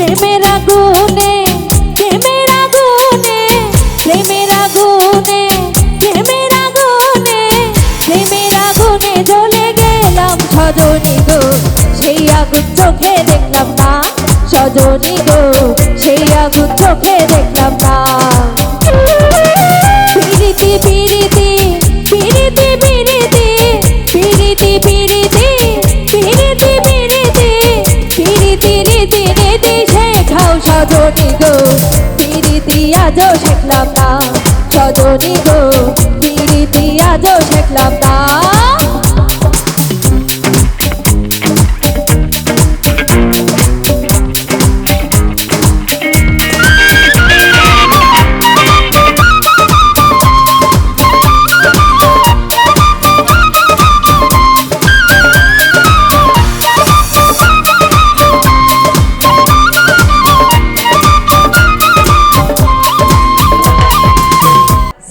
প্রেমের আগুনে প্রেমের আগুনে প্রেমের আগুনে প্রেমের আগুনে প্রেমের আগুনে জ্বলে গেলাম সজনী গো। সেই আগুন দেখলাম না, সজনী গো। সেই আগুন দেখলাম না। পিরিতি পিরিতি পিরিতি সজনী গো পিরিতি আজও শেখলাম না। সজনী গো পিরিতি আজও শেখলাম না।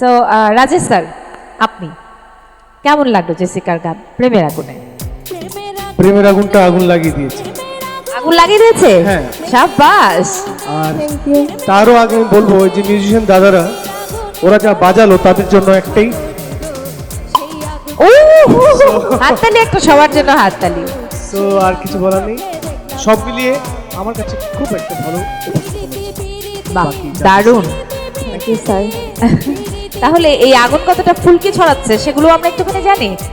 সো রাজেশ স্যার আপনি কেমন লাগল জেসিকার গান? প্রেমের আগুনে। প্রেমের আগুনটা আগুন লাগিয়ে দিয়েছে। আগুন লাগিয়ে দিয়েছে? হ্যাঁ। সাবাস আর তারও আগে আমি বলব ওই যে মিউজিশিয়ান দাদারা ওরা যা বাজালো তাদের জন্য একটাই। ও হাততালি একটা সবার জন্য হাততালি। তো আর কিছু বলার নেই। সব মিলিয়ে আমার কাছে খুব একটা ভালো দারুণ। স্যার তাহলে এই আগুন কতটা ফুলকি ছড়াচ্ছে সেগুলো আমরা একটুখানি জানি?